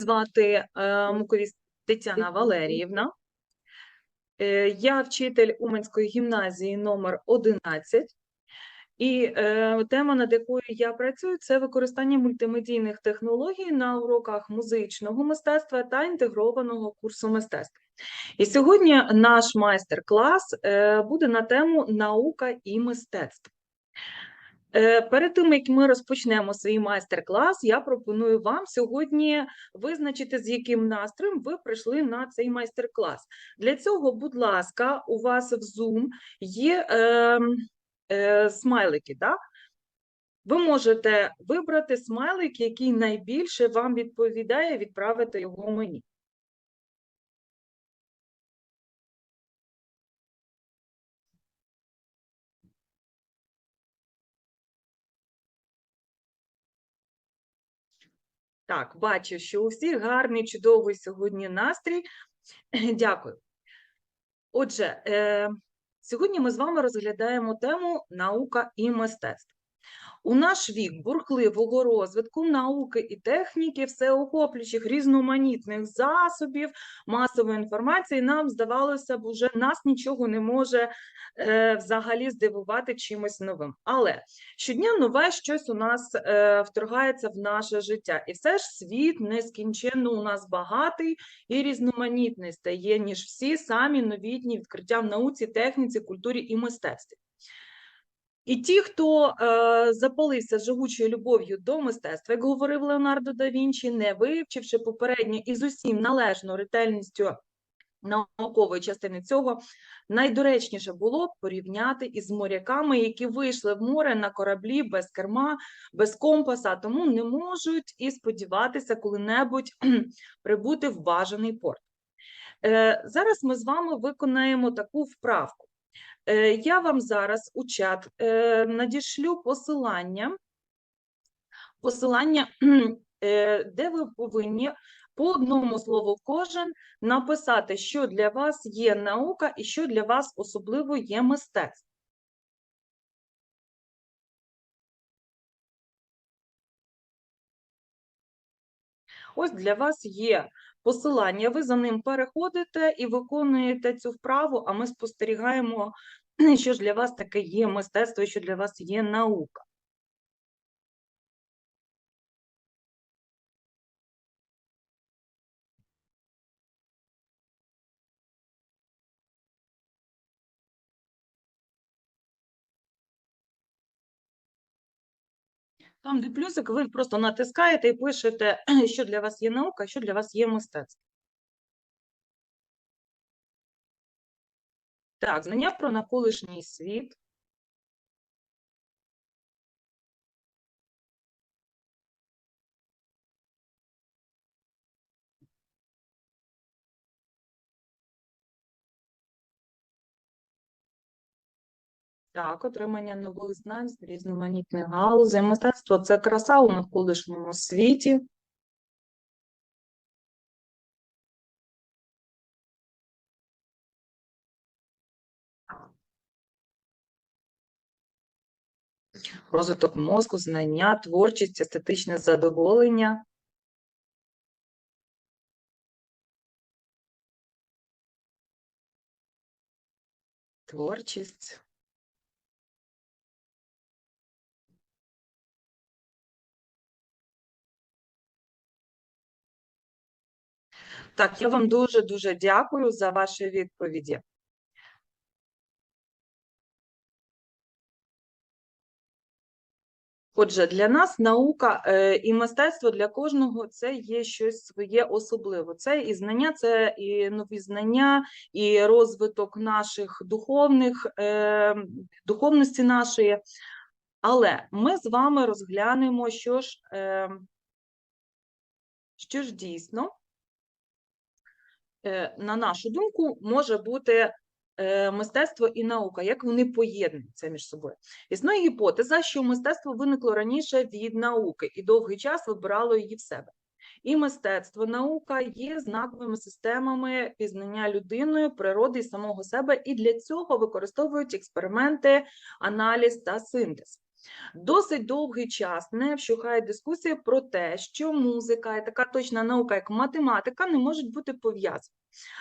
Звати е, Муковіс Тетяна Валеріївна. Е, Я вчитель Уманської гімназії номер 11. І е, тема, над якою я працюю, це використання мультимедійних технологій на уроках музичного мистецтва та інтегрованого курсу мистецтва. І сьогодні наш майстер-клас е, буде на тему наука і мистецтво. Е, Перед тим, як ми розпочнемо свій майстер-клас, я пропоную вам сьогодні визначити, з яким настроєм ви прийшли на цей майстер-клас. Для цього, будь ласка, у вас в Zoom є е, е, смайлики. Да? Ви можете вибрати смайлик, який найбільше вам відповідає, відправити його мені. Так, бачу, що у всіх гарний, чудовий сьогодні настрій. Дякую. Отже, е, сьогодні ми з вами розглядаємо тему наука і мистецтво. У наш вік бурхливого розвитку науки і техніки, всеохоплюючих різноманітних засобів масової інформації, нам здавалося б, уже нас нічого не може е, взагалі здивувати чимось новим. Але щодня нове щось у нас е, вторгається в наше життя, і все ж світ нескінченно у нас багатий і різноманітний стає, ніж всі самі новітні відкриття в науці, техніці, культурі і мистецтві. І ті, хто е, запалився живучою любов'ю до мистецтва, як говорив Леонардо да Вінчі, не вивчивши попередньо і з усім належною ретельністю наукової частини цього, найдоречніше було б порівняти із моряками, які вийшли в море на кораблі без керма, без компаса, тому не можуть і сподіватися коли-небудь прибути в бажаний порт. Е, зараз ми з вами виконаємо таку вправку. Е, Я вам зараз у чат е, надішлю посилання, посилання, е, де ви повинні по одному слову кожен написати, що для вас є наука і що для вас особливо є мистецтво. Ось для вас є посилання, ви за ним переходите і виконуєте цю вправу, а ми спостерігаємо, що ж для вас таке є мистецтво, що для вас є наука. Там, де плюсик, ви просто натискаєте і пишете, що для вас є наука, що для вас є мистецтво. Так, знання про навколишній світ. Так, отримання нових знань з різноманітних галузей. Мистецтво це краса у навколишньому світі. Розвиток мозку, знання, творчість, естетичне задоволення. Творчість. Так, я вам дуже-дуже дякую за ваші відповіді. Отже, для нас наука е, і мистецтво для кожного це є щось своє особливе. Це і знання, це і нові знання, і розвиток наших духовних е, духовності нашої. Але ми з вами розглянемо, що ж, е, що ж дійсно, на нашу думку, може бути е, мистецтво і наука, як вони поєднуються між собою. Існує гіпотеза, що мистецтво виникло раніше від науки і довгий час вибирало її в себе. І мистецтво, наука є знаковими системами пізнання людиною, природи і самого себе, і для цього використовують експерименти, аналіз та синтез. Досить довгий час не вщухає дискусія про те, що музика і така точна наука, як математика, не можуть бути пов'язані.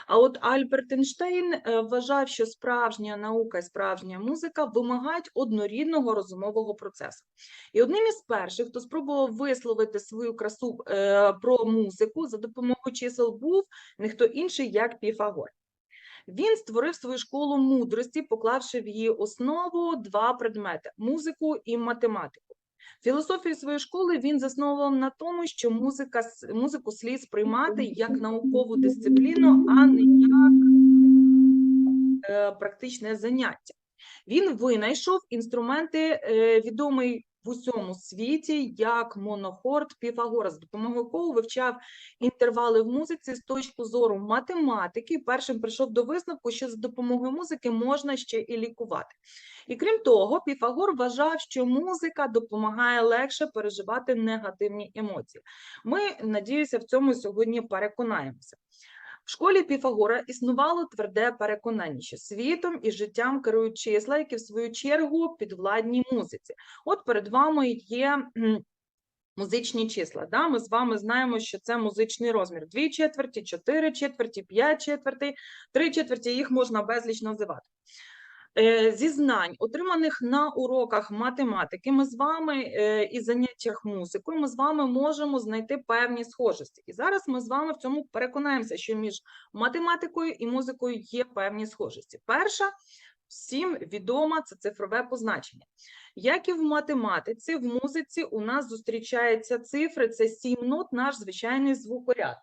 А от Альберт Ейнштейн е, вважав, що справжня наука і справжня музика вимагають однорідного розумового процесу. І одним із перших, хто спробував висловити свою красу е, про музику за допомогою чисел, був не хто інший, як Піфагор. Він створив свою школу мудрості, поклавши в її основу два предмети музику і математику. Філософію своєї школи він засновував на тому, що музика, музику слід сприймати як наукову дисципліну, а не як е, практичне заняття. Він винайшов інструменти, е, відомий в усьому світі як монохорд Піфагора, за допомогою якого вивчав інтервали в музиці з точки зору математики. Першим прийшов до висновку, що за допомогою музики можна ще і лікувати. І крім того, Піфагор вважав, що музика допомагає легше переживати негативні емоції. Ми, надіюся, в цьому сьогодні переконаємося. В школі Піфагора існувало тверде переконання, що світом і життям керують числа, які в свою чергу підвладні музиці. От перед вами є музичні числа. Да? Ми з вами знаємо, що це музичний розмір: дві четверті, чотири четверті, п'ять четвертей, три четверті, їх можна безліч називати. Е, Зі знань, отриманих на уроках математики, ми з вами е, і заняттях музикою, ми з вами можемо знайти певні схожості. І зараз ми з вами в цьому переконаємося, що між математикою і музикою є певні схожості. Перша всім відома це цифрове позначення. Як і в математиці, в музиці у нас зустрічаються цифри, це сім нот, наш звичайний звукоряд.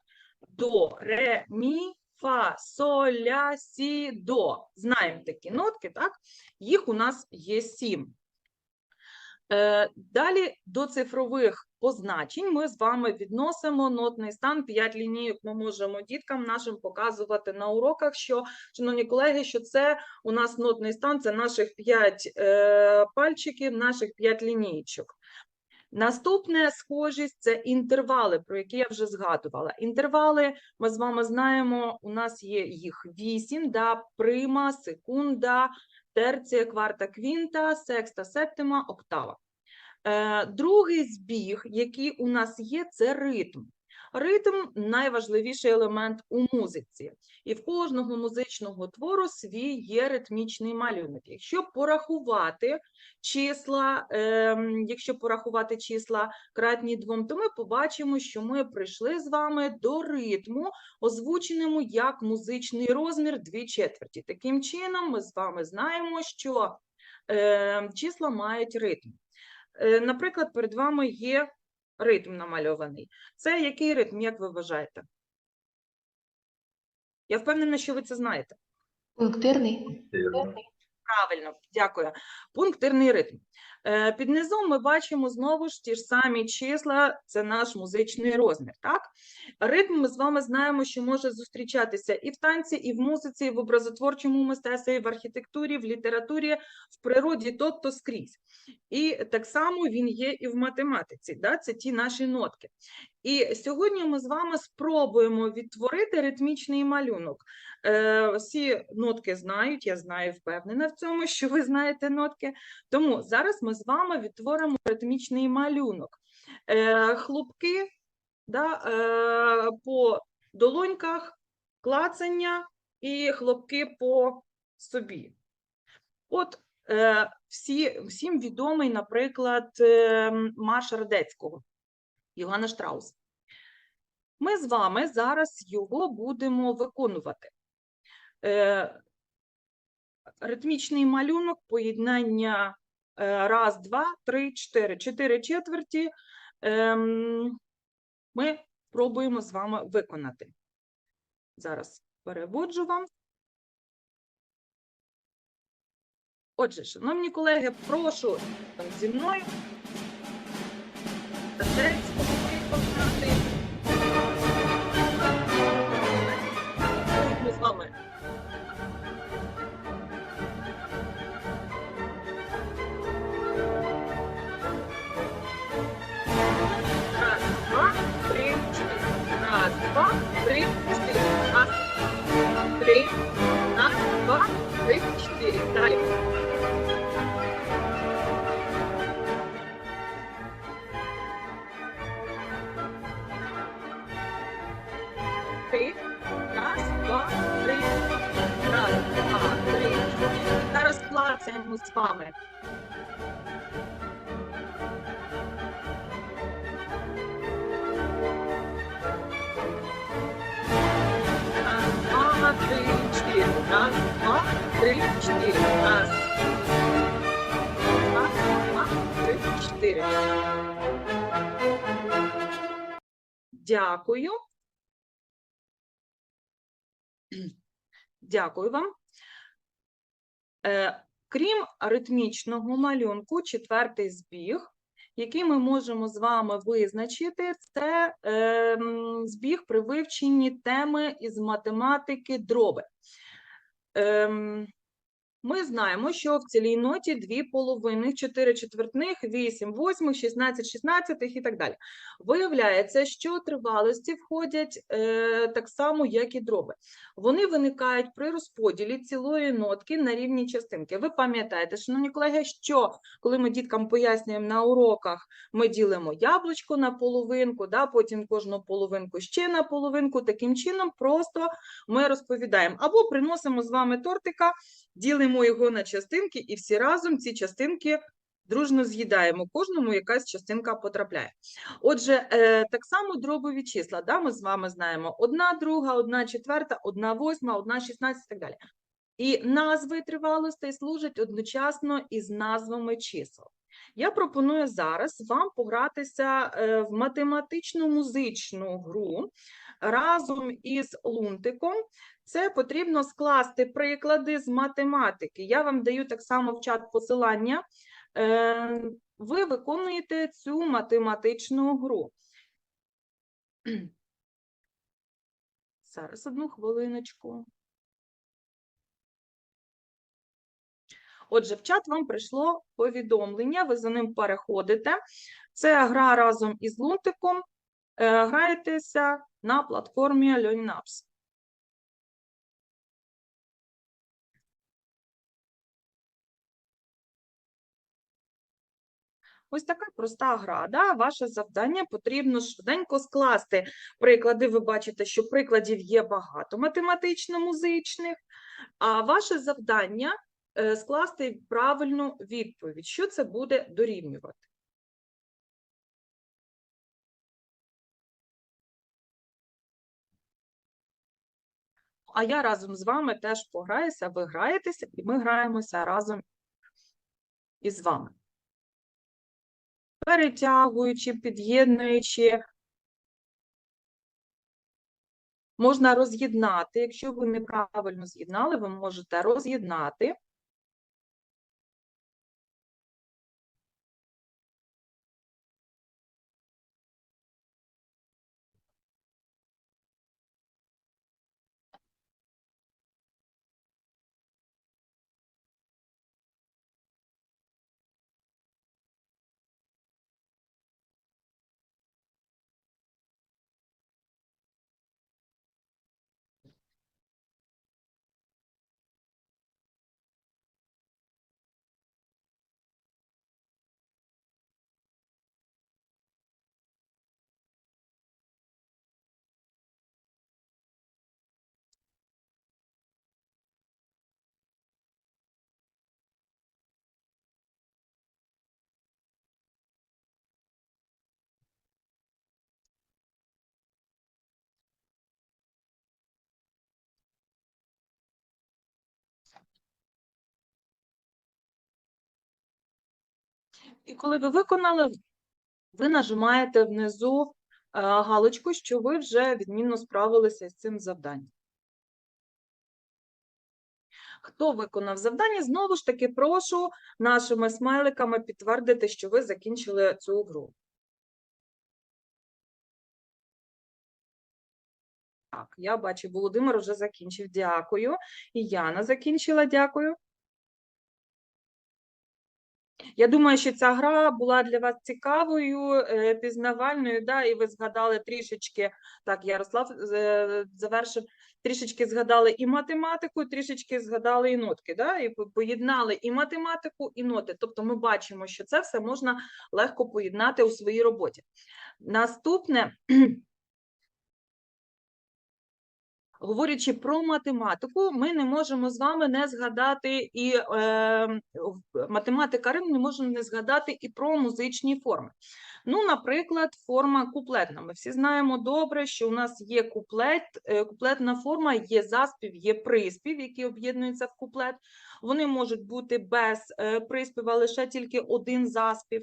До, ре, мі, фа, соль, ля, сі, до. Знаємо такі нотки, так? Їх у нас є сім. Далі до цифрових позначень ми з вами відносимо нотний стан. П'ять лінійок ми можемо діткам нашим показувати на уроках, що, шановні колеги, що це у нас нотний стан, це наших п'ять е, пальчиків, наших п'ять лінійочок. Наступне схожість це інтервали, про які я вже згадувала. Інтервали ми з вами знаємо, у нас є їх вісім, да, прима, секунда, терція, кварта, квінта, секста, септима, октава. Е, другий збіг, який у нас є, це ритм. Ритм найважливіший елемент у музиці, і в кожного музичного твору свій є ритмічний малюнок. Якщо порахувати числа, ем, якщо порахувати числа кратні двом, то ми побачимо, що ми прийшли з вами до ритму, озвученому як музичний розмір дві четверті. Таким чином, ми з вами знаємо, що е, числа мають ритм. Е, Наприклад, перед вами є ритм намальований. Це який ритм, як ви вважаєте? Я впевнена, що ви це знаєте. Пунктирний. Правильно, дякую. Пунктирний ритм. Е, Під низом ми бачимо знову ж ті ж самі числа, це наш музичний розмір. Так? Ритм ми з вами знаємо, що може зустрічатися і в танці, і в музиці, і в образотворчому мистецтві, і в архітектурі, в літературі, в природі, тобто скрізь. І так само він є і в математиці. Да? Це ті наші нотки. І сьогодні ми з вами спробуємо відтворити ритмічний малюнок. Е, всі нотки знають, я знаю, впевнена в цьому, що ви знаєте нотки. Тому зараз ми з вами відтворимо ритмічний малюнок. Е, хлопки да, е, по долоньках, клацання і хлопки по собі. От всі, всім відомий, наприклад, марш Радецького. Йоганна Штраус. Ми з вами зараз його будемо виконувати. Е, ритмічний малюнок, поєднання е, раз, два, три, чотири, чотири четверті. Ми пробуємо з вами виконати. Зараз переводжу вам. Отже, шановні колеги, прошу зі мною Ми з вами каналі. Три. Раз, два, три. Раз, два, три. З вами. Раз, два чотири. Раз, два, три, чотири. Раз. Раз, два, три, чотири. Дякую. Дякую вам. Е, Крім аритмічного малюнку, четвертий збіг, який ми можемо з вами визначити, це е, збіг при вивченні теми із математики дроби. Um. Ми знаємо, що в цілій ноті дві половинних, чотири четвертних, вісім восьмих, 16 шістнадцятих і так далі. Виявляється, що тривалості входять е, так само, як і дроби. Вони виникають при розподілі цілої нотки на рівні частинки. Ви пам'ятаєте, шановні колеги, що коли ми діткам пояснюємо на уроках, ми ділимо яблучко на половинку, да, потім кожну половинку ще на половинку. Таким чином, просто ми розповідаємо або приносимо з вами тортика, ділимо його на частинки, і всі разом ці частинки дружно з'їдаємо. Кожному якась частинка потрапляє. Отже, е, так само дробові числа. Да, ми з вами знаємо: одна друга, одна четверта, одна восьма, одна шістнадцять і так далі. І назви тривалостей служать одночасно із назвами чисел. Я пропоную зараз вам погратися е, в математично-музичну гру разом із лунтиком. Це потрібно скласти приклади з математики. Я вам даю так само в чат посилання. Е, Ви виконуєте цю математичну гру. Зараз одну хвилиночку. Отже, в чат вам прийшло повідомлення, ви за ним переходите. Це гра разом із лунтиком. Е, Граєтеся на платформі Learning Ось така проста гра. Да? Ваше завдання потрібно швиденько скласти приклади. Ви бачите, що прикладів є багато математично-музичних, а ваше завдання е, скласти правильну відповідь. Що це буде дорівнювати? А я разом з вами теж пограюся, ви граєтеся, і ми граємося разом із вами. Перетягуючи, під'єднуючи. Можна роз'єднати. Якщо ви неправильно з'єднали, ви можете роз'єднати. І коли ви виконали, ви нажимаєте внизу е, галочку, що ви вже відмінно справилися з цим завданням. Хто виконав завдання, знову ж таки прошу нашими смайликами підтвердити, що ви закінчили цю гру. Так, я бачу, Володимир вже закінчив. Дякую. І Яна закінчила, дякую. Я думаю, що ця гра була для вас цікавою, е, пізнавальною, да, і ви згадали трішечки, так, Ярослав е, завершив, трішечки згадали і математику, трішечки згадали і нотки, да, і поєднали і математику, і ноти. Тобто ми бачимо, що це все можна легко поєднати у своїй роботі. Наступне говорячи про математику, ми не можемо з вами не згадати і е, математика Рим не можемо не згадати і про музичні форми. Ну, наприклад, форма куплетна. Ми всі знаємо добре, що у нас є куплет, е, куплетна форма, є заспів, є приспів, які об'єднуються в куплет. Вони можуть бути без е, приспіва, лише тільки один заспів.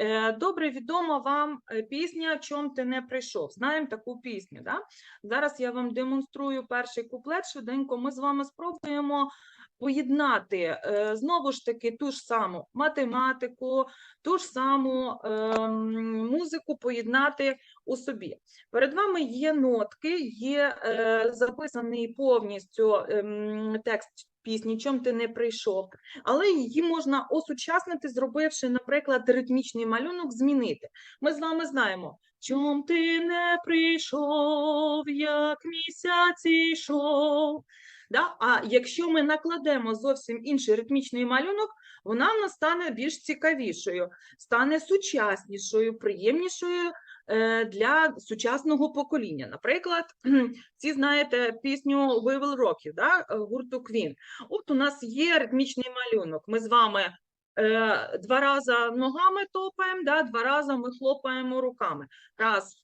Е, Добре відома вам е, пісня Чом ти не прийшов. Знаємо таку пісню. Да? Зараз я вам демонструю перший куплет. Швиденько ми з вами спробуємо поєднати е, знову ж таки ту ж саму математику, ту ж саму ем, музику поєднати у собі. Перед вами є нотки, є записаний повністю ем, текст пісні Чом ти не прийшов, але її можна осучаснити, зробивши, наприклад, ритмічний малюнок, змінити. Ми з вами знаємо. Чом ти не прийшов, як місяць йшов. Да? А якщо ми накладемо зовсім інший ритмічний малюнок, вона в нас стане більш цікавішою, стане сучаснішою, приємнішою для сучасного покоління. Наприклад, всі знаєте пісню We Will Rock You, да? е, гурту Queen. От у нас є ритмічний малюнок. Ми з вами е, два рази ногами топаємо, да? два рази ми хлопаємо руками. Раз.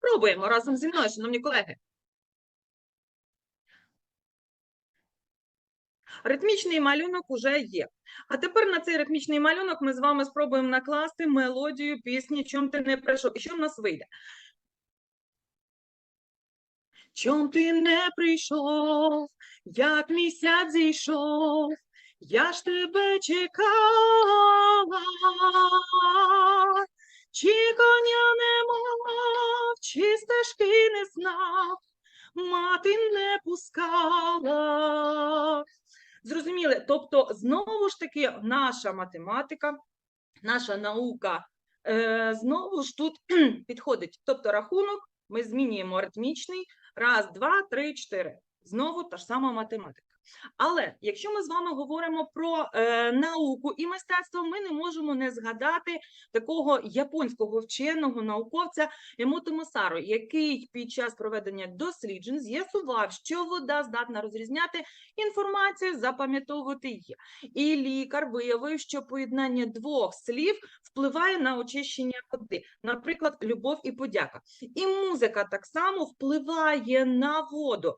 Пробуємо разом зі мною, шановні колеги. Ритмічний малюнок уже є. А тепер на цей ритмічний малюнок ми з вами спробуємо накласти мелодію пісні Чом ти не прийшов? І що в нас вийде? Чом ти не прийшов, як місяць зійшов, я ж тебе чекала, чи коня не мав, чи стежки не знав, мати не пускала. Зрозуміли? Тобто, знову ж таки, наша математика, наша наука е, знову ж тут підходить. Тобто, рахунок ми змінюємо аритмічний. Раз, два, три, чотири. Знову та ж сама математика. Але якщо ми з вами говоримо про е, науку і мистецтво, ми не можемо не згадати такого японського вченого науковця Емото Масаро, який під час проведення досліджень з'ясував, що вода здатна розрізняти інформацію, запам'ятовувати її. І лікар виявив, що поєднання двох слів впливає на очищення води, наприклад, любов і подяка. І музика так само впливає на воду.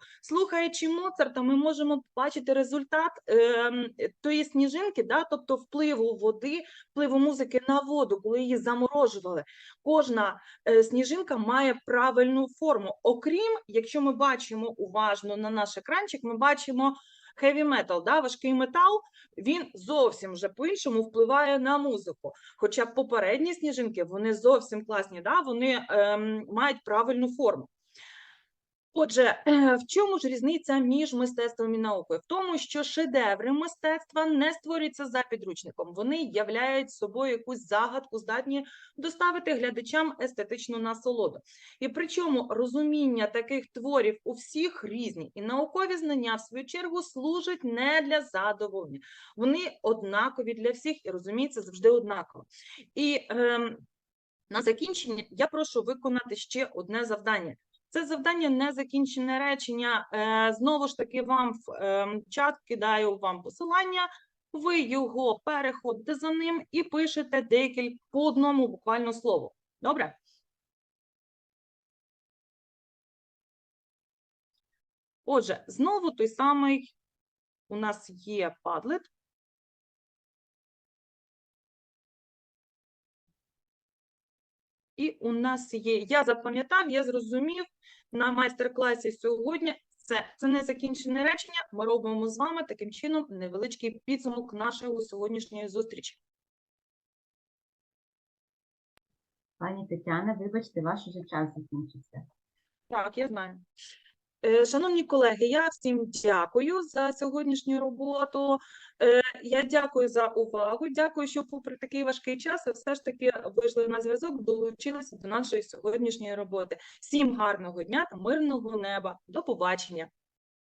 Слухаючи Моцарта, ми можемо побачити результат ем, тої сніжинки, да, тобто впливу води, впливу музики на воду, коли її заморожували. Кожна е, сніжинка має правильну форму. Окрім, якщо ми бачимо уважно на наш екранчик, ми бачимо heavy metal, да, важкий метал, він зовсім вже по-іншому впливає на музику. Хоча попередні сніжинки вони зовсім класні, да, вони ем, мають правильну форму. Отже, в чому ж різниця між мистецтвом і наукою? В тому, що шедеври мистецтва не створюються за підручником, вони являють собою якусь загадку, здатні доставити глядачам естетичну насолоду. І причому розуміння таких творів у всіх різні, і наукові знання, в свою чергу, служать не для задоволення. Вони однакові для всіх і розуміється завжди однаково. І ем, на закінчення я прошу виконати ще одне завдання. Це завдання незакінчене речення. Е, Знову ж таки, вам в е, чат кидаю вам посилання. Ви його переходите за ним і пишете декілька по одному буквально слову. Добре? Отже, знову той самий у нас є Padlet. І у нас є, я запам'ятав, я зрозумів на майстер-класі сьогодні. Це, це закінчене речення. Ми робимо з вами таким чином невеличкий підсумок нашої сьогоднішньої зустрічі. Пані Тетяна, вибачте, ваш уже час закінчився. Так, я знаю. Е, Шановні колеги, я всім дякую за сьогоднішню роботу. Е, Я дякую за увагу. Дякую, що попри такий важкий час ви все ж таки вийшли на зв'язок, долучилися до нашої сьогоднішньої роботи. Всім гарного дня та мирного неба. До побачення.